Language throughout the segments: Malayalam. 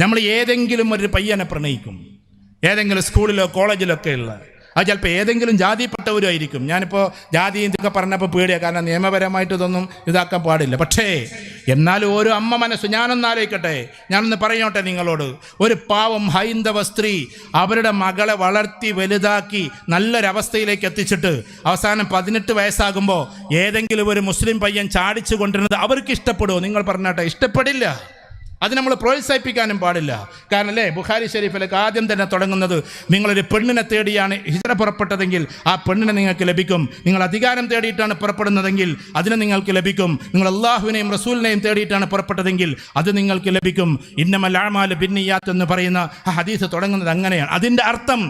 നമ്മൾ ഏതെങ്കിലും ഒരു പയ്യനെ പ്രണയിക്കും. ഏതെങ്കിലും സ്കൂളിലോ കോളേജിലോ ഒക്കെ ഉള്ള. അത് ചിലപ്പോൾ ഏതെങ്കിലും ജാതിപ്പെട്ടവരുമായിരിക്കും ഞാനിപ്പോൾ ജാതി ഇതൊക്കെ പറഞ്ഞപ്പോൾ പേടിയാണ് കാരണം നിയമപരമായിട്ട് ഇതൊന്നും ഇതാക്കാൻ പാടില്ല. പക്ഷേ എന്നാലും ഓരോ അമ്മ മനസ്സ് ഞാനൊന്ന് ആലോചിക്കട്ടെ. ഞാനൊന്ന് പറയോട്ടെ നിങ്ങളോട്. ഒരു പാവം ഹൈന്ദവ സ്ത്രീ അവരുടെ മകളെ വളർത്തി വലുതാക്കി നല്ലൊരവസ്ഥയിലേക്ക് എത്തിച്ചിട്ട് അവസാനം പതിനെട്ട് വയസ്സാകുമ്പോൾ ഏതെങ്കിലും ഒരു മുസ്ലിം പയ്യൻ ചാടിച്ചു കൊണ്ടിരുന്നത് അവർക്ക് ഇഷ്ടപ്പെടുമോ നിങ്ങൾ പറഞ്ഞോട്ടെ ഇഷ്ടപ്പെടില്ല. അത് നമ്മൾ പ്രോത്സാഹിപ്പിക്കാനും പാടില്ല. കാരണം അല്ലേ ബുഖാരി ഷെരീഫിലേക്ക് ആദ്യം തന്നെ തുടങ്ങുന്നത് നിങ്ങളൊരു പെണ്ണിനെ തേടിയാണ് ഹിജറ പുറപ്പെട്ടതെങ്കിൽ ആ പെണ്ണിനെ നിങ്ങൾക്ക് ലഭിക്കും. നിങ്ങൾ അധികാരം തേടിയിട്ടാണ് പുറപ്പെടുന്നതെങ്കിൽ അതിനെ നിങ്ങൾക്ക് ലഭിക്കും. നിങ്ങൾ അള്ളാഹുവിനെയും റസൂലിനെയും തേടിയിട്ടാണ് പുറപ്പെട്ടതെങ്കിൽ അത് നിങ്ങൾക്ക് ലഭിക്കും. ഇന്നമല്ലാമാൽ ബിന്നിയാത്ത് എന്ന് പറയുന്ന ആ ഹദീസ് തുടങ്ങുന്നത് അങ്ങനെയാണ്. അതിന്റെ അർത്ഥം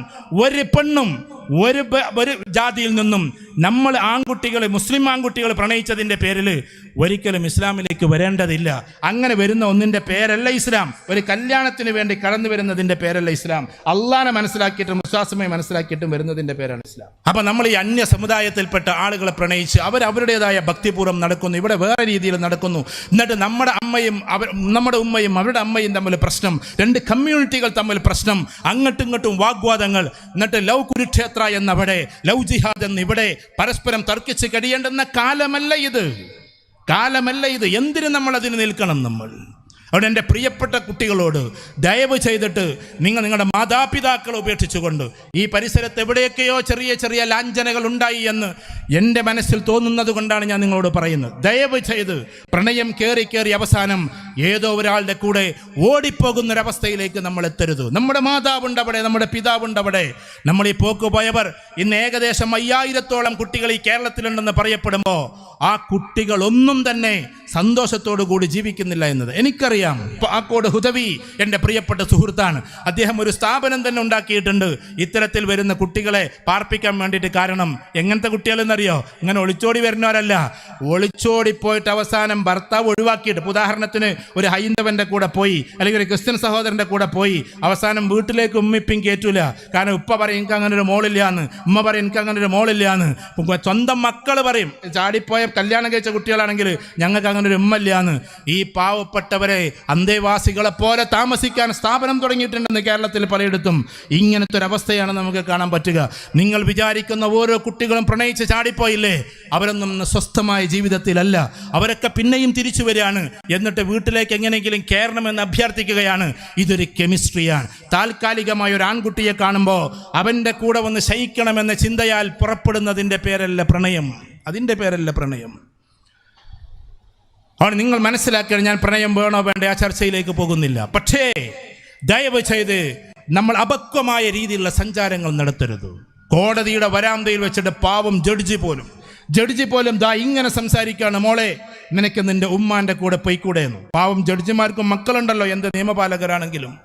ഒരു പെണ്ണും ഒരു ഒരു ജാതിയിൽ നിന്നും നമ്മൾ ആൺകുട്ടികൾ മുസ്ലിം ആൺകുട്ടികൾ പ്രണയിച്ചതിന്റെ പേരിൽ ഒരിക്കലും ഇസ്ലാമിലേക്ക് വരേണ്ടതില്ല. അങ്ങനെ വരുന്ന ഒന്നിന്റെ പേരല്ല ഇസ്ലാം. ഒരു കല്യാണത്തിന് വേണ്ടി കടന്നു വരുന്നതിന്റെ പേരല്ല ഇസ്ലാം. അള്ളാനെ മനസ്സിലാക്കിയിട്ടും വിശ്വാസമായി മനസ്സിലാക്കിയിട്ടും വരുന്നതിന്റെ പേരാണ് ഇസ്ലാം. അപ്പം നമ്മൾ ഈ അന്യ സമുദായത്തിൽപ്പെട്ട ആളുകളെ പ്രണയിച്ച് അവർ അവരുടേതായ ഭക്തിപൂർവം നടക്കുന്നു ഇവിടെ വേറെ രീതിയിൽ നടക്കുന്നു. എന്നിട്ട് നമ്മുടെ അമ്മയും അവർ നമ്മുടെ ഉമ്മയും അവരുടെ അമ്മയും തമ്മിൽ പ്രശ്നം രണ്ട് കമ്മ്യൂണിറ്റികൾ തമ്മിൽ പ്രശ്നം അങ്ങോട്ടും ഇങ്ങോട്ടും വാഗ്വാദങ്ങൾ. എന്നിട്ട് ലവ് കുരുക്ഷേത്ര എന്നവിടെ ലവ് ജിഹാദ് എന്നിവിടെ പരസ്പരം തർക്കിച്ച് കഴിയേണ്ടുന്ന കാലമല്ല ഇത്. കാലമല്ല ഇത്. എന്തിനു നമ്മൾ അതിന് നിൽക്കണം നമ്മൾ? അവിടെ എന്റെ പ്രിയപ്പെട്ട കുട്ടികളോട് ദയവ് ചെയ്തിട്ട് നിങ്ങൾ നിങ്ങളുടെ മാതാപിതാക്കളെ ഉപേക്ഷിച്ചുകൊണ്ട് ഈ പരിസരത്ത് എവിടെയൊക്കെയോ ചെറിയ ചെറിയ ലാഞ്ചനകൾ ഉണ്ടായി എന്ന് എന്റെ മനസ്സിൽ തോന്നുന്നത് കൊണ്ടാണ് ഞാൻ നിങ്ങളോട് പറയുന്നത്. ദയവ് ചെയ്ത് പ്രണയം കയറി കയറി അവസാനം ഏതോ ഒരാളുടെ കൂടെ ഓടിപ്പോകുന്നൊരവസ്ഥയിലേക്ക് നമ്മൾ എത്തരുത്. നമ്മുടെ മാതാവുണ്ട് അവിടെ നമ്മുടെ പിതാവുണ്ട് അവിടെ. നമ്മൾ ഈ പോക്ക് പോയവർ ഇന്ന് ഏകദേശം അയ്യായിരത്തോളം കുട്ടികൾ ഈ കേരളത്തിലുണ്ടെന്ന് പറയപ്പെടുമ്പോൾ ആ കുട്ടികളൊന്നും തന്നെ സന്തോഷത്തോടു കൂടി ജീവിക്കുന്നില്ല എന്നത്. എനിക്കറിയാം. പാക്കോട് ഹുദവി എന്റെ പ്രിയപ്പെട്ട സുഹൃത്താണ്. അദ്ദേഹം ഒരു സ്ഥാപനം തന്നെ ഉണ്ടാക്കിയിട്ടുണ്ട്. ഇത്തരത്തിൽ വരുന്ന കുട്ടികളെ പാർപ്പിക്കാൻ വേണ്ടിയിട്ട് കാരണം എങ്ങനത്തെ കുട്ടികളെന്നറിയോ? ഇങ്ങനെ ഒളിച്ചോടി വരുന്നവരല്ല. ഒളിച്ചോടി പോയിട്ട് അവസാനം ഭർത്താവ് ഒഴിവാക്കിയിട്ട് ഉദാഹരണത്തിന് ഒരു ഹൈന്ദവന്റെ കൂടെ പോയി അല്ലെങ്കിൽ ഒരു ക്രിസ്ത്യൻ സഹോദരന്റെ കൂടെ പോയി അവസാനം വീട്ടിലേക്ക് ഉമ്മിപ്പിൻ കയറ്റൂല കാരണം ഉപ്പ പറയും എനിക്ക് അങ്ങനെ ഒരു മോളില്ല എന്ന് ഉമ്മ പറയും എനിക്ക് അങ്ങനെ ഒരു മോളില്ല എന്ന് സ്വന്തം മക്കൾ പറയും ചാടിപ്പോയ കല്യാണം കഴിച്ച കുട്ടികളാണെങ്കിൽ ഞങ്ങൾക്ക് അങ്ങനെ ഒരു ഉമ്മല്ല എന്ന് ഈ പാവപ്പെട്ടവരെ അന്തേവാസികളെ പോലെ താമസിക്കാൻ സ്ഥാപനം തുടങ്ങിയിട്ടുണ്ടെന്ന് കേരളത്തിൽ പലയിടത്തും ഇങ്ങനത്തെ ഒരു അവസ്ഥയാണ് നമുക്ക് കാണാൻ പറ്റുക. നിങ്ങൾ വിചാരിക്കുന്ന ഓരോ കുട്ടികളും പ്രണയിച്ച് ചാടിപ്പോയില്ലേ? അവരൊന്നും സ്വസ്ഥമായ ജീവിതത്തിലല്ല. അവരൊക്കെ പിന്നെയും തിരിച്ചു വരികയാണ്. എന്നിട്ട് വീട്ടിലേക്ക് എങ്ങനെയെങ്കിലും കയറണമെന്ന് അഭ്യർത്ഥിക്കുകയാണ്. ഇതൊരു കെമിസ്ട്രിയാണ്. താൽക്കാലികമായ ഒരു ആൺകുട്ടിയെ കാണുമ്പോൾ അവന്റെ കൂടെ വന്ന് ശയിക്കണമെന്ന ചിന്തയാൽ പുറപ്പെടുന്നതിന്റെ പേരല്ല പ്രണയം. അതിന്റെ പേരല്ല പ്രണയം. ആണ് നിങ്ങൾ മനസ്സിലാക്കിയാൽ ഞാൻ പ്രണയം വേണോ വേണ്ട ആ ചർച്ചയിലേക്ക് പോകുന്നില്ല. പക്ഷേ ദയവ് ചെയ്ത് നമ്മൾ അപക്വമായ രീതിയിലുള്ള സഞ്ചാരങ്ങൾ നടത്തരുത്. കോടതിയുടെ വരാന്തയിൽ വെച്ചിട്ട് പാവം ജഡ്ജി പോലും. ജഡ്ജി പോലും ദാ ഇങ്ങനെ സംസാരിക്കുകയാണ് മോളെ നിനക്ക് നിന്റെ ഉമ്മാന്റെ കൂടെ പൊയ്ക്കൂടെ എന്ന് പാവം ജഡ്ജിമാർക്കും മക്കളുണ്ടല്ലോ എന്ത് നിയമപാലകരാണെങ്കിലും.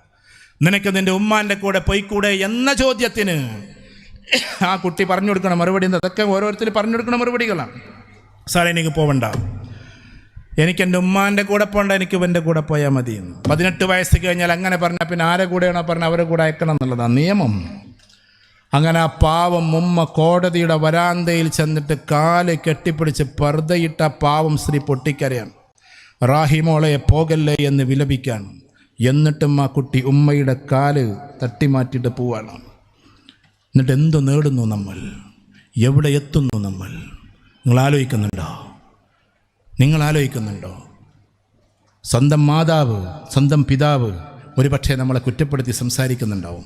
നിനക്ക് നിന്റെ ഉമ്മാന്റെ കൂടെ പൊയ്ക്കൂടെ എന്ന ചോദ്യത്തിന് ആ കുട്ടി പറഞ്ഞു കൊടുക്കണം മറുപടി? അതൊക്കെ ഓരോരുത്തർ പറഞ്ഞു കൊടുക്കണ മറുപടികളാണ്. സാറേ എനിക്ക് പോവണ്ട. എനിക്ക് എന്റെ ഉമ്മാന്റെ കൂടെ പോകണ്ട എനിക്ക് ഇവന്റെ കൂടെ പോയാൽ മതി. പതിനെട്ട് വയസ്സ് കഴിഞ്ഞാൽ അങ്ങനെ പറഞ്ഞാൽ പിന്നെ ആരെ കൂടെയാണോ പറഞ്ഞാൽ അവരെ കൂടെ അയക്കണം എന്നുള്ളതാണ് നിയമം. അങ്ങനെ ആ പാവം ഉമ്മ കോടതിയുടെ വരാന്തയിൽ ചെന്നിട്ട് കാൽ കെട്ടിപ്പിടിച്ച് പർദ്ദയിട്ട പാവം സ്ത്രീ പൊട്ടിക്കരയാണ്. റാഹിമോളെ പോകല്ലേ എന്ന് വിലപിക്കാൻ എന്നിട്ടും ആ കുട്ടി ഉമ്മയുടെ കാൽ തട്ടിമാറ്റിയിട്ട് പോവാണ്. എന്നിട്ട് എന്തു നേടുന്നു നമ്മൾ? എവിടെ എത്തുന്നു നമ്മൾ? നിങ്ങൾ ആലോചിക്കുന്നുണ്ടോ? നിങ്ങൾ ആലോചിക്കുന്നുണ്ടോ സ്വന്തം മാതാവ് സ്വന്തം പിതാവ് ഒരുപക്ഷെ നമ്മളെ കുറ്റപ്പെടുത്തി സംസാരിക്കുന്നുണ്ടാവും.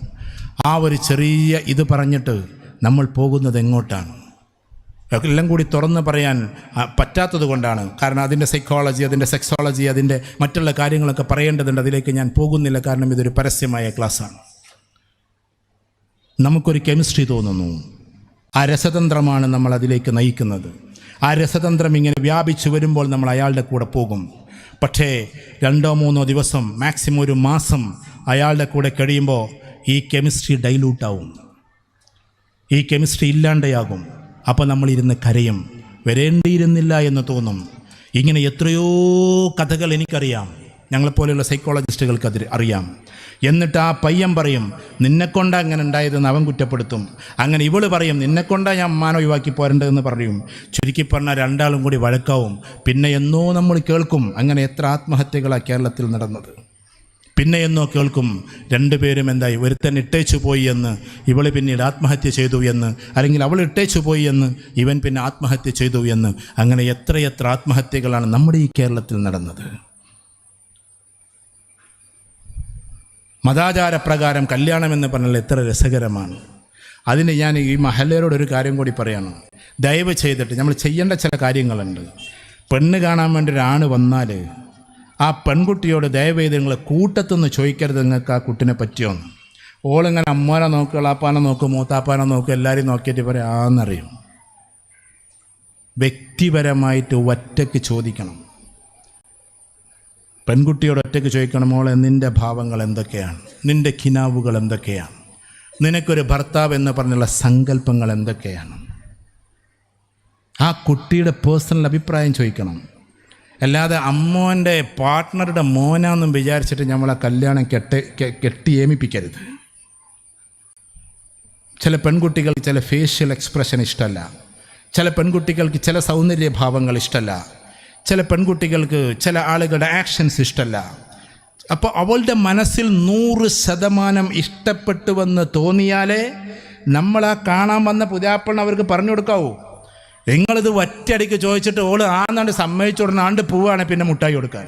ആ ഒരു ചെറിയ ഇത് പറഞ്ഞിട്ട് നമ്മൾ പോകുന്നത് എങ്ങോട്ടാണ്? എല്ലാം കൂടി തുറന്ന് പറയാൻ പറ്റാത്തത് കൊണ്ടാണ്. കാരണം അതിന്റെ സൈക്കോളജി അതിന്റെ സെക്സോളജി അതിന്റെ മറ്റുള്ള കാര്യങ്ങളൊക്കെ പറയേണ്ടതുണ്ട്. അതിലേക്ക് ഞാൻ പോകുന്നില്ല. കാരണം ഇതൊരു പരസ്യമായ ക്ലാസ്സാണ്. നമുക്കൊരു കെമിസ്ട്രി തോന്നുന്നു. ആ രസതന്ത്രമാണ് നമ്മൾ അതിലേക്ക് നയിക്കുന്നത്. ആ രസതന്ത്രം ഇങ്ങനെ വ്യാപിച്ചു വരുമ്പോൾ നമ്മൾ അയാളുടെ കൂടെ പോകും. പക്ഷേ രണ്ടോ മൂന്നോ ദിവസം മാക്സിമം ഒരു മാസം അയാളുടെ കൂടെ കഴിയുമ്പോൾ ഈ കെമിസ്ട്രി ഡൈലൂട്ടാവും ഈ കെമിസ്ട്രി ഇല്ലാണ്ടയാകും അപ്പോൾ നമ്മളിരുന്ന് കരയും. വരേണ്ടിയിരുന്നില്ല എന്ന് തോന്നും. ഇങ്ങനെ എത്രയോ കഥകൾ എനിക്കറിയാം. ഞങ്ങളെപ്പോലെയുള്ള സൈക്കോളജിസ്റ്റുകൾക്ക് അത് അറിയാം. എന്നിട്ട് ആ പയ്യൻ പറയും നിന്നെക്കൊണ്ടാ അങ്ങനെ ഉണ്ടായതെന്ന് അവൻ കുറ്റപ്പെടുത്തും. അങ്ങനെ ഇവൾ പറയും നിന്നെക്കൊണ്ടാണ് ഞാൻ മാനം ഒഴിവാക്കി പോരേണ്ടതെന്ന് പറയും. ചുരുക്കി പറഞ്ഞാൽ രണ്ടാളും കൂടി വഴക്കാവും. പിന്നെ എന്നോ നമ്മൾ കേൾക്കും. അങ്ങനെ എത്ര ആത്മഹത്യകളാണ് കേരളത്തിൽ നടന്നത്. പിന്നെ എന്നോ കേൾക്കും. രണ്ടുപേരും എന്തായി? ഒരുത്തൻ ഇട്ടേച്ചു പോയി എന്ന് ഇവൾ പിന്നീട് ആത്മഹത്യ ചെയ്തു എന്ന് അല്ലെങ്കിൽ അവൾ ഇട്ടേച്ചു പോയി എന്ന് ഇവൻ പിന്നെ ആത്മഹത്യ ചെയ്തു എന്ന്. അങ്ങനെ എത്രയെത്ര ആത്മഹത്യകളാണ് നമ്മുടെ ഈ കേരളത്തിൽ നടന്നത്. മതാചാരപ്രകാരം കല്യാണം എന്ന് പറഞ്ഞാൽ എത്ര രസകരമാണ്. അതിന് ഞാൻ ഈ മഹല്ലരോട് ഒരു കാര്യം കൂടി പറയണം. ദയവ് ചെയ്തിട്ട് നമ്മൾ ചെയ്യേണ്ട ചില കാര്യങ്ങളുണ്ട്. പെണ്ണ് കാണാൻ വേണ്ടി ഒരാണ് വന്നാൽ ആ പെൺകുട്ടിയോട് ദയവ് ചെയ്ത് നിങ്ങൾ കൂട്ടത്തുനിന്ന് ചോദിക്കരുത് നിങ്ങൾക്ക് ആ കുട്ടിനെ പറ്റിയോന്ന്. ഓളിങ്ങനെ അമ്മാനെ നോക്കുക ഇളാപ്പാനെ നോക്കും മൂത്താപ്പാനെ നോക്കും എല്ലാവരെയും നോക്കിയിട്ട് പറയാം ആന്നറിയും. വ്യക്തിപരമായിട്ട് ഒറ്റയ്ക്ക് ചോദിക്കണം. പെൺകുട്ടിയോട് ഒറ്റയ്ക്ക് ചോദിക്കണം മോളെ നിന്റെ ഭാവങ്ങൾ എന്തൊക്കെയാണ്? നിന്റെ കിനാവുകൾ എന്തൊക്കെയാണ്? നിനക്കൊരു ഭർത്താവ് എന്ന് പറഞ്ഞുള്ള സങ്കല്പങ്ങൾ എന്തൊക്കെയാണ്? ആ കുട്ടിയുടെ പേഴ്സണൽ അഭിപ്രായം ചോദിക്കണം. അല്ലാതെ അമ്മോന്റെ പാർട്ട്ണറുടെ മോനാന്നും വിചാരിച്ചിട്ട് നമ്മളെ കല്യാണം കെട്ട കെ- കെട്ടി ഏമിപ്പിക്കരുത്. ചില പെൺകുട്ടികൾ ചില ഫേഷ്യൽ എക്സ്പ്രഷൻ ഇഷ്ടമല്ല ചില പെൺകുട്ടികൾക്ക് ചില സൗന്ദര്യ ഭാവങ്ങൾ ഇഷ്ടമല്ല ചില പെൺകുട്ടികൾക്ക് ചില ആളുകളുടെ ആക്ഷൻസ് ഇഷ്ടമല്ല അപ്പോൾ അവളുടെ മനസ്സിൽ നൂറ് ശതമാനം ഇഷ്ടപ്പെട്ടുവെന്ന് തോന്നിയാലേ നമ്മളാ കാണാൻ വന്ന പുതിയാപ്പിളിന് അവർക്ക് പറഞ്ഞു കൊടുക്കാവൂ. നിങ്ങളിത് ഒറ്റയടിക്ക് ചോദിച്ചിട്ട് ഓൾ ആന്നാണ്ട് സമ്മതിച്ചു ആണ്ട് പോവാണ് പിന്നെ മുട്ടായി കൊടുക്കാൻ.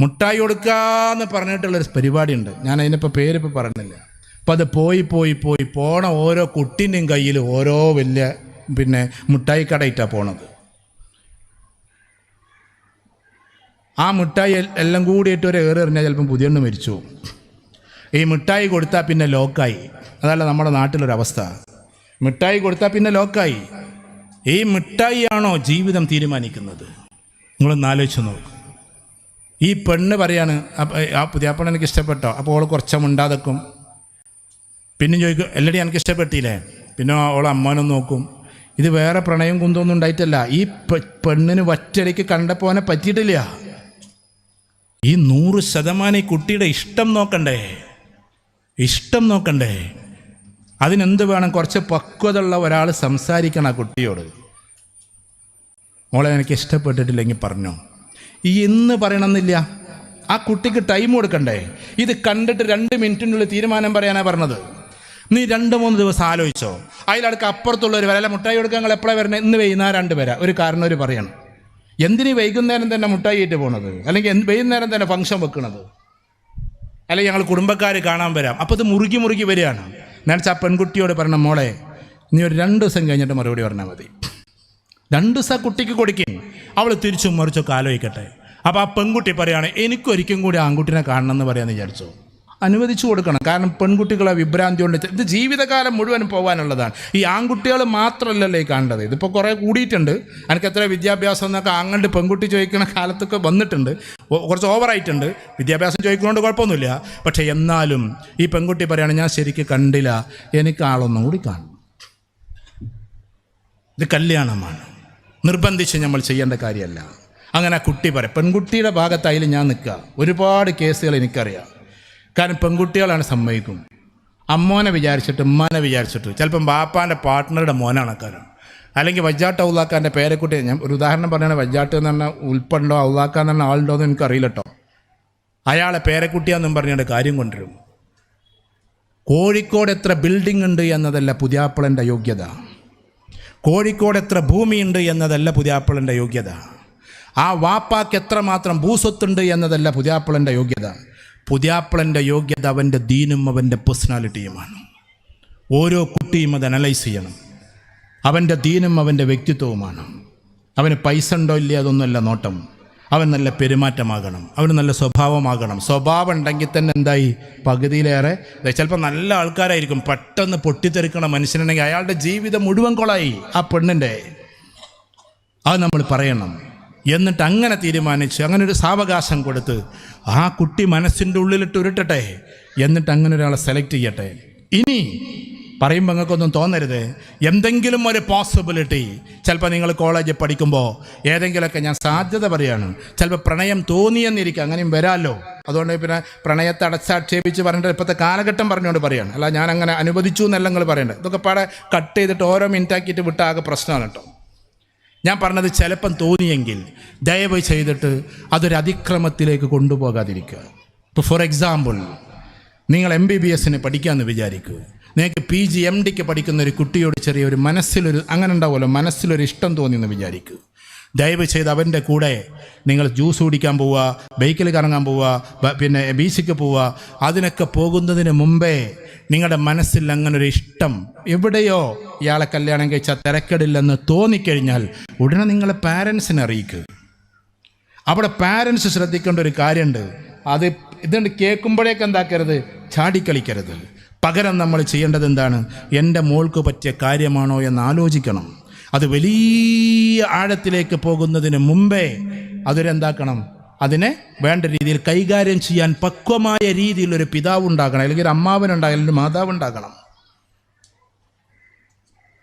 മുട്ടായി കൊടുക്കാന്ന് പറഞ്ഞിട്ടുള്ളൊരു പരിപാടിയുണ്ട്. ഞാൻ അതിനിപ്പോൾ പേരിപ്പോൾ പറഞ്ഞില്ല. അപ്പോൾ അത് പോയി പോയി പോയി പോണ ഓരോ കുട്ടീന്റെയും കയ്യിൽ ഓരോ വലിയ പിന്നെ മുട്ടായി കടയിട്ടാണ് പോണത്. ആ മിഠായി എല്ലാം കൂടിയിട്ട് ഒരു ഏറ് എറിഞ്ഞാൽ ചിലപ്പം പുതിയെണ്ണ് മരിച്ചു. ഈ മിഠായി കൊടുത്താൽ പിന്നെ ലോക്കായി. അതല്ല നമ്മുടെ നാട്ടിലൊരവസ്ഥ. മിഠായി കൊടുത്താൽ പിന്നെ ലോക്കായി. ഈ മിഠായിയാണോ ജീവിതം തീരുമാനിക്കുന്നത്? നിങ്ങളൊന്ന് ആലോചിച്ച് നോക്കും. ഈ പെണ്ണ് പറയാണ് ആ പെണ്ണ് എനിക്ക് ഇഷ്ടപ്പെട്ടോ? അപ്പോൾ ഓൾ കുറച്ച് മുണ്ടാതെക്കും പിന്നെ ചോദിക്കും എല്ലടി എനിക്ക് ഇഷ്ടപ്പെട്ടില്ലേ? പിന്നെ ഓൾ അമ്മാനും നോക്കും. ഇത് വേറെ പ്രണയം കുന്തൊന്നും ഉണ്ടായിട്ടല്ല. ഈ പെണ്ണിന് ഒറ്റയടിക്ക് കണ്ടപ്പോനെ പറ്റിയിട്ടില്ല. ഈ നൂറ് ശതമാനം ഈ കുട്ടിയുടെ ഇഷ്ടം നോക്കണ്ടേ? ഇഷ്ടം നോക്കണ്ടേ? അതിനെന്ത് വേണം? കുറച്ച് പക്വതയുള്ള ഒരാൾ സംസാരിക്കണം ആ കുട്ടിയോട്. മോളെ എനിക്ക് ഇഷ്ടപ്പെട്ടിട്ടില്ലെങ്കിൽ പറഞ്ഞോ? ഈ ഇന്ന് പറയണമെന്നില്ല. ആ കുട്ടിക്ക് ടൈം കൊടുക്കണ്ടേ? ഇത് കണ്ടിട്ട് രണ്ട് മിനിറ്റിനുള്ളിൽ തീരുമാനം പറയാനാണ് പറഞ്ഞത്. നീ രണ്ട് മൂന്ന് ദിവസം ആലോചിച്ചോ. അതിലടക്ക് അപ്പുറത്തുള്ളവർ വരാം അല്ല മുട്ടായി കൊടുക്കാൻ നിങ്ങൾ എപ്പോഴാണ് വരണേ? ഇന്ന് വൈകുന്നേരം രണ്ട് വരാം ഒരു കാരണം ഒരു പറയണം. എന്തിനീ വൈകുന്നേരം തന്നെ മുട്ടായി ആയിട്ട് പോണത്? അല്ലെങ്കിൽ എന്ത് വൈകുന്നേരം തന്നെ ഫംഗ്ഷൻ വെക്കണത്? അല്ലെങ്കിൽ ഞങ്ങൾ കുടുംബക്കാർ കാണാൻ വരാം. അപ്പോൾ ഇത് മുറുകി മുറുകി വരികയാണ്. നേരത്തെ ആ പെൺകുട്ടിയോട് പറഞ്ഞ മോളെ നീ ഒരു രണ്ട് ദിവസം കഴിഞ്ഞിട്ട് മറുപടി പറഞ്ഞാൽ മതി. രണ്ട് ദിവസം കുട്ടിക്ക് കൊടുക്കും. അവൾ തിരിച്ചും മറിച്ചൊക്കെ ആലോചിക്കട്ടെ. അപ്പോൾ ആ പെൺകുട്ടി പറയാണ് എനിക്കൊരിക്കും കൂടി ആൺകുട്ടിനെ കാണണം എന്ന് പറയാമെന്ന് വിചാരിച്ചു. അനുവദിച്ചു കൊടുക്കണം. കാരണം പെൺകുട്ടികളെ വിഭ്രാന്തി കൊണ്ട് ഇത് ജീവിതകാലം മുഴുവൻ പോകാനുള്ളതാണ്. ഈ ആൺകുട്ടികൾ മാത്രമല്ലല്ലേ കാണേണ്ടത്. ഇതിപ്പോൾ കുറേ കൂടിയിട്ടുണ്ട്. എനിക്ക് എത്ര വിദ്യാഭ്യാസം എന്നൊക്കെ ആങ്ങണ്ട് പെൺകുട്ടി ചോദിക്കുന്ന കാലത്തൊക്കെ വന്നിട്ടുണ്ട്. കുറച്ച് ഓവറായിട്ടുണ്ട്. വിദ്യാഭ്യാസം ചോദിക്കുന്നതുകൊണ്ട് കുഴപ്പമൊന്നുമില്ല. പക്ഷേ എന്നാലും ഈ പെൺകുട്ടി പറയുകയാണ് ഞാൻ ശരിക്ക് കണ്ടില്ല. എനിക്ക് ആളൊന്നും കൂടി കാണും ഇത് കല്യാണമാണ്. നിർബന്ധിച്ച് നമ്മൾ ചെയ്യേണ്ട കാര്യമല്ല. അങ്ങനെ കുട്ടി പറയാം പെൺകുട്ടിയുടെ ഭാഗത്തായാലും ഞാൻ നിൽക്കുക. ഒരുപാട് കേസുകൾ എനിക്കറിയാം. കാരണം പെൺകുട്ടികളാണ് സമ്മതിക്കും. അമ്മോനെ വിചാരിച്ചിട്ട് ഉമ്മാനെ വിചാരിച്ചിട്ട്. ചിലപ്പം ബാപ്പാന്റെ പാർട്ട്ണറുടെ മോനാണ് കാരണം അല്ലെങ്കിൽ വജ്ജാട്ട് ഔലാക്കാന്റെ പേരെക്കുട്ടി ഞാൻ ഒരു ഉദാഹരണം പറയുകയാണ് വജ്ജാട്ട് എന്ന് പറഞ്ഞാൽ ഉൾപ്പണ്ടോ ഔലാക്ക എന്ന് പറഞ്ഞ ആളുണ്ടോ എന്ന് എനിക്കറിയില്ല കേട്ടോ. അയാളെ പേരക്കുട്ടിയാന്നും പറഞ്ഞുകൊണ്ട് കാര്യം കൊണ്ടുവരും. കോഴിക്കോട് എത്ര ബിൽഡിംഗ് ഉണ്ട് എന്നതല്ല പുതിയാപ്പിളന്റെ യോഗ്യത. കോഴിക്കോട് എത്ര ഭൂമിയുണ്ട് എന്നതല്ല പുതിയാപ്പിളന്റെ യോഗ്യത. ആ വാപ്പാക്ക് എത്രമാത്രം ഭൂസ്വത്തുണ്ട് എന്നതല്ല പുതിയാപ്പിളന്റെ യോഗ്യത. പുതിയാപ്പിളന്റെ യോഗ്യത അവന്റെ ദീനും അവന്റെ പേഴ്സണാലിറ്റിയുമാണ്. ഓരോ കുട്ടിയും അത് അനലൈസ് ചെയ്യണം. അവന്റെ ദീനും അവന്റെ വ്യക്തിത്വവുമാണ്. അവന് പൈസ ഉണ്ടോ ഇല്ലേ അതൊന്നുമല്ല നോട്ടം. അവൻ നല്ല പെരുമാറ്റമാകണം. അവന് നല്ല സ്വഭാവമാകണം. സ്വഭാവം ഉണ്ടെങ്കിൽ തന്നെ എന്തായി? പകുതിയിലേറെ. ചിലപ്പോൾ നല്ല ആൾക്കാരായിരിക്കും. പെട്ടെന്ന് പൊട്ടിത്തെറിക്കണ മനുഷ്യനുണ്ടെങ്കിൽ അയാളുടെ ജീവിതം മുഴുവൻ കൊളായി ആ പെണ്ണിന്റെ. അത് നമ്മൾ പറയണം. എന്നിട്ട് അങ്ങനെ തീരുമാനിച്ച് അങ്ങനെ ഒരു സാവകാശം കൊടുത്ത് ആ കുട്ടി മനസ്സിന്റെ ഉള്ളിലിട്ട് ഉരുട്ടട്ടെ എന്നിട്ട് അങ്ങനെ ഒരാളെ സെലക്ട് ചെയ്യട്ടെ. ഇനി പറയുമ്പോൾ നിങ്ങൾക്കൊന്നും തോന്നരുത്. എന്തെങ്കിലും ഒരു പോസിബിലിറ്റി ചിലപ്പോൾ നിങ്ങൾ കോളേജിൽ പഠിക്കുമ്പോൾ ഏതെങ്കിലുമൊക്കെ ഞാൻ സാധ്യത പറയാണ്. ചിലപ്പോൾ പ്രണയം തോന്നിയെന്നിരിക്കും. അങ്ങനെയും വരാമല്ലോ അതുകൊണ്ട് പിന്നെ പ്രണയത്തെ അടച്ചാക്ഷേപിച്ച് പറഞ്ഞിട്ട് ഇപ്പോഴത്തെ കാലഘട്ടം പറഞ്ഞുകൊണ്ട് പറയുകയാണ് അല്ല ഞാൻ അങ്ങനെ അനുവദിച്ചു എന്നല്ല നിങ്ങൾ പറയണ്ടത് ഇതൊക്കെ പാടെ കട്ട് ചെയ്തിട്ട് ഓരോ മിനിറ്റ് ആക്കിയിട്ട് വിട്ടാൽ ആകെ പ്രശ്നമാണ് കേട്ടോ. ഞാൻ പറഞ്ഞത് ചിലപ്പം തോന്നിയെങ്കിൽ ദയവ് ചെയ്തിട്ട് അതൊരു അതിക്രമത്തിലേക്ക് കൊണ്ടുപോകാതിരിക്കുക. ഇപ്പോൾ ഫോർ എക്സാമ്പിൾ നിങ്ങൾ എം ബി ബി എസിന് പഠിക്കാമെന്ന് വിചാരിക്കൂ. നിങ്ങൾക്ക് പി ജി എം ഡിക്ക് പഠിക്കുന്ന ഒരു കുട്ടിയോട് ചെറിയൊരു മനസ്സിലൊരു അങ്ങനെ ഉണ്ടാവുമല്ലോ മനസ്സിലൊരു ഇഷ്ടം തോന്നിയെന്ന് വിചാരിക്കൂ. ദയവ് ചെയ്ത് അവന്റെ കൂടെ നിങ്ങൾ ജ്യൂസ് കുടിക്കാൻ പോവുക ബൈക്കിൽ കറങ്ങാൻ പോവുക പിന്നെ ബീച്ചിക്ക് പോവുക. അതിനൊക്കെ പോകുന്നതിന് മുമ്പേ നിങ്ങളുടെ മനസ്സിൽ അങ്ങനെ ഒരു ഇഷ്ടം എവിടെയോ ഇയാളെ കല്യാണം കഴിച്ചാൽ തിരക്കടില്ലെന്ന് തോന്നിക്കഴിഞ്ഞാൽ ഉടനെ നിങ്ങളെ പാരൻസിനെ അറിയിക്കുക അവിടെ പാരൻസ് ശ്രദ്ധിക്കേണ്ട ഒരു കാര്യമുണ്ട്. അത് ഇതുണ്ട് കേൾക്കുമ്പോഴേക്ക് എന്താക്കരുത്? ചാടിക്കളിക്കരുത്. പകരം നമ്മൾ ചെയ്യേണ്ടത് എന്താണ്? എന്റെ മോൾക്ക് പറ്റിയ കാര്യമാണോ എന്ന് ആലോചിക്കണം. അത് വലിയ ആഴത്തിലേക്ക് പോകുന്നതിന് മുമ്പേ അതൊരെന്താക്കണം? അതിനെ വേണ്ട രീതിയിൽ കൈകാര്യം ചെയ്യാൻ പക്വമായ രീതിയിൽ ഒരു പിതാവ് ഉണ്ടാകണം. അല്ലെങ്കിൽ ഒരു അമ്മാവനുണ്ടാകണം അല്ലെങ്കിൽ മാതാവ് ഉണ്ടാകണം.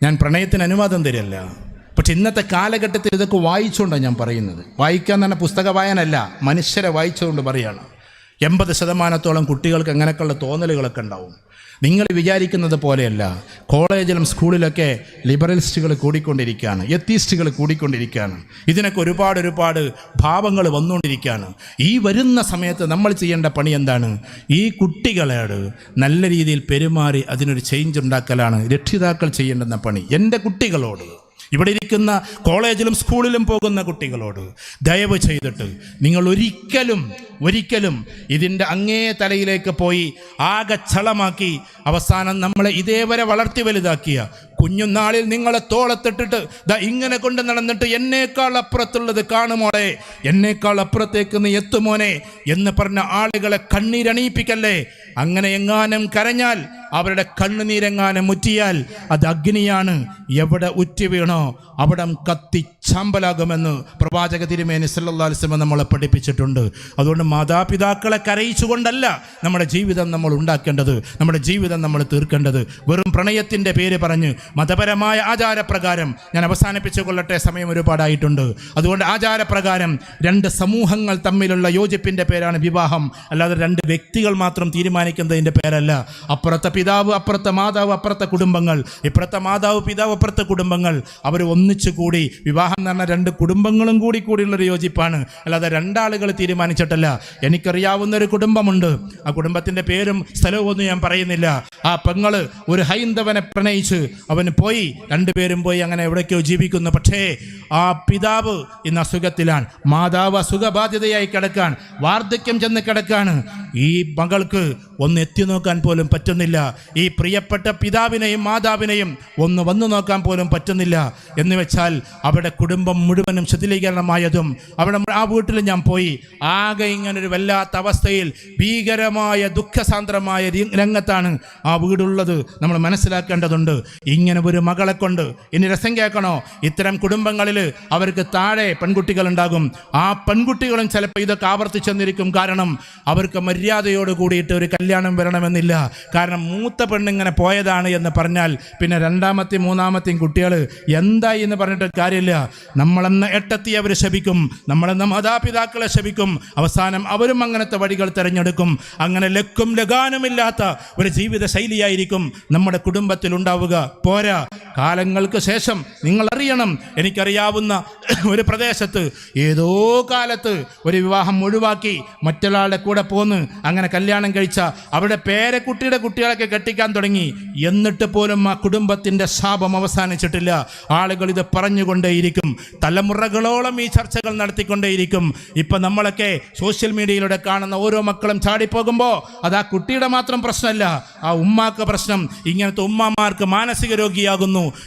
ഞാൻ പ്രണയത്തിന് അനുവാദം തരില്ല പക്ഷെ ഇന്നത്തെ കാലഘട്ടത്തിൽ ഇതൊക്കെ വായിച്ചുകൊണ്ടാണ് ഞാൻ പറയുന്നത്. വായിക്കാൻ തന്നെ പുസ്തക വായനല്ല മനുഷ്യരെ വായിച്ചുകൊണ്ട് പറയാണ്. എൺപത് ശതമാനത്തോളം കുട്ടികൾക്ക് അങ്ങനെയൊക്കെയുള്ള തോന്നലുകളൊക്കെ ഉണ്ടാവും. നിങ്ങൾ വിചാരിക്കുന്നത് പോലെയല്ല. കോളേജിലും സ്കൂളിലൊക്കെ ലിബറലിസ്റ്റുകൾ കൂടിക്കൊണ്ടിരിക്കുകയാണ്. എത്തീസ്റ്റുകൾ കൂടിക്കൊണ്ടിരിക്കുകയാണ്. ഇതിനൊക്കെ ഒരുപാട് ഒരുപാട് ഭാവങ്ങൾ വന്നുകൊണ്ടിരിക്കുകയാണ്. ഈ വരുന്ന സമയത്ത് നമ്മൾ ചെയ്യേണ്ട പണി എന്താണ്? ഈ കുട്ടികളോട് നല്ല രീതിയിൽ പെരുമാറി അതിനൊരു ചേഞ്ച് ഉണ്ടാക്കലാണ് രക്ഷിതാക്കൾ ചെയ്യേണ്ടുന്ന പണി. എന്റെ കുട്ടികളോട്. ഇവിടെ ഇരിക്കുന്ന കോളേജിലും സ്കൂളിലും പോകുന്ന കുട്ടികളോട് ദയവ് ചെയ്തിട്ട് നിങ്ങൾ ഒരിക്കലും ഒരിക്കലും ഇതിന്റെ അങ്ങേ തലയിലേക്ക് പോയി ആകെ ചളമാക്കി അവസാനം നമ്മളെ ഇതേവരെ വളർത്തി വലുതാക്കിയ കുഞ്ഞുനാളിൽ നിങ്ങളെ തോളത്തിട്ടിട്ട് ദാ ഇങ്ങനെ കൊണ്ട് നടന്നിട്ട് എന്നേക്കാൾ അപ്പുറത്തുള്ളത് കാണുമോളെ എന്നേക്കാൾ അപ്പുറത്തേക്ക് നീ എത്തുമോനെ എന്ന് പറഞ്ഞ ആളുകളെ കണ്ണീരണിയിപ്പിക്കല്ലേ. അങ്ങനെ എങ്ങാനും കരഞ്ഞാൽ അവരുടെ കണ്ണുനീരെങ്ങാനും മുറ്റിയാൽ അത് അഗ്നിയാണ്. എവിടെ ഉറ്റി വീണോ അവിടം കത്തി ചാമ്പലാകുമെന്ന് പ്രവാചക തിരുമേനി സല്ലാസ്ലമ നമ്മളെ പഠിപ്പിച്ചിട്ടുണ്ട്. അതുകൊണ്ട് മാതാപിതാക്കളെ കരയിച്ചുകൊണ്ടല്ല നമ്മുടെ ജീവിതം നമ്മൾ ഉണ്ടാക്കേണ്ടത് നമ്മുടെ ജീവിതം നമ്മൾ തീർക്കേണ്ടത്. വെറും പ്രണയത്തിന്റെ പേര് പറഞ്ഞ് മതപരമായ ആചാരപ്രകാരം ഞാൻ അവസാനിപ്പിച്ചു കൊള്ളട്ടെ സമയം ഒരുപാടായിട്ടുണ്ട്. അതുകൊണ്ട് ആചാരപ്രകാരം രണ്ട് സമൂഹങ്ങൾ തമ്മിലുള്ള യോജിപ്പിന്റെ പേരാണ് വിവാഹം. അല്ലാതെ രണ്ട് വ്യക്തികൾ മാത്രം തീരുമാനിക്കുന്നതിന്റെ പേരല്ല. അപ്പുറത്തെ പിതാവ് അപ്പുറത്തെ മാതാവ് അപ്പുറത്തെ കുടുംബങ്ങൾ. ഇപ്പുറത്തെ മാതാവ് പിതാവ് അപ്പുറത്തെ കുടുംബങ്ങൾ. അവർ ഒന്നിച്ചു കൂടി വിവാഹം എന്ന് പറഞ്ഞാൽ രണ്ട് കുടുംബങ്ങളും കൂടി കൂടിയുള്ളൊരു യോജിപ്പാണ്. അല്ലാതെ രണ്ടാളുകൾ തീരുമാനിച്ചിട്ടല്ല. എനിക്കറിയാവുന്ന ഒരു കുടുംബമുണ്ട്. ആ കുടുംബത്തിന്റെ പേരും സ്ഥലവും ഒന്നും ഞാൻ പറയുന്നില്ല. ആ പെങ്ങൾ ഒരു ഹൈന്ദവനെ പ്രണയിച്ച് അവന് പോയി രണ്ടുപേരും പോയി അങ്ങനെ എവിടേക്കോ ജീവിക്കുന്നു. പക്ഷേ ആ പിതാവ് ഇന്ന് അസുഖത്തിലാണ്. മാതാവ് അസുഖബാധിതയായി കിടക്കാൻ വാർദ്ധക്യം ചെന്ന് കിടക്കാണ്. ഈ മകൾക്ക് ഒന്ന് എത്തി നോക്കാൻ പോലും പറ്റുന്നില്ല. ഈ പ്രിയപ്പെട്ട പിതാവിനെയും മാതാവിനെയും ഒന്ന് വന്നു നോക്കാൻ പോലും പറ്റുന്നില്ല. എന്ന് വെച്ചാൽ അവിടെ കുടുംബം മുഴുവനും ശിഥിലീകരണമായതും അവിടെ ആ വീട്ടിൽ ഞാൻ പോയി. ആകെ ഇങ്ങനൊരു വല്ലാത്ത അവസ്ഥയിൽ ഭീകരമായ ദുഃഖസാന്ദ്രമായ രംഗത്താണ് ആ വീടുള്ളത് നമ്മൾ മനസ്സിലാക്കേണ്ടതുണ്ട്. ഇങ്ങനെ ഒരു മകളെ കൊണ്ട് ഇനി രസം കേൾക്കണോ? ഇത്തരം കുടുംബങ്ങളിൽ അവർക്ക് താഴെ പെൺകുട്ടികൾ ഉണ്ടാകും ആ പെൺകുട്ടികളും ചിലപ്പോൾ ഇതൊക്കെ ആവർത്തിച്ചെന്നിരിക്കും കാരണം അവർക്ക് മര്യാദയോട് കൂടിയിട്ട് ഒരു കല്യാണം വരണമെന്നില്ല. കാരണം മൂത്ത പെണ്ണിങ്ങനെ പോയതാണ് എന്ന് പറഞ്ഞാൽ പിന്നെ രണ്ടാമത്തെയും മൂന്നാമത്തെയും കുട്ടികൾ എന്തായി എന്ന് പറഞ്ഞിട്ട് കാര്യമില്ല. നമ്മളെന്ന എട്ടെത്തി അവർ ശപിക്കും. നമ്മളെന്ന മാതാപിതാക്കളെ ശപിക്കും. അവസാനം അവരും അങ്ങനത്തെ വഴികൾ തിരഞ്ഞെടുക്കും. അങ്ങനെ ലക്കും ലഗാനുമില്ലാത്ത ഒരു ജീവിത ശൈലിയായിരിക്കും നമ്മുടെ കുടുംബത്തിൽ ഉണ്ടാവുക. പോരാ. കാലങ്ങൾക്ക് ശേഷം നിങ്ങൾ അറിയണം എനിക്കറിയാവുന്ന ഒരു പ്രദേശത്ത് ഏതോ കാലത്ത് ഒരു വിവാഹം ഒഴിവാക്കി മറ്റൊരാളുടെ കൂടെ പോന്ന് അങ്ങനെ കല്യാണം കഴിച്ച അവരുടെ പേരക്കുട്ടിയുടെ കുട്ടികളൊക്കെ കെട്ടിക്കാൻ തുടങ്ങി. എന്നിട്ട് പോലും ആ കുടുംബത്തിന്റെ ശാപം അവസാനിച്ചിട്ടില്ല. ആളുകൾ ഇത് പറഞ്ഞുകൊണ്ടേയിരിക്കും. തലമുറകളോളം ഈ ചർച്ചകൾ നടത്തിക്കൊണ്ടേയിരിക്കും. ഇപ്പം നമ്മളൊക്കെ സോഷ്യൽ മീഡിയയിലൂടെ കാണുന്ന ഓരോ മക്കളും ചാടിപ്പോകുമ്പോൾ അത് ആ കുട്ടിയുടെ മാത്രം പ്രശ്നമല്ല ആ ഉമ്മാക്ക് പ്രശ്നം. ഇങ്ങനത്തെ ഉമ്മമാർക്ക് മാനസിക രോഗിയാകുന്നു.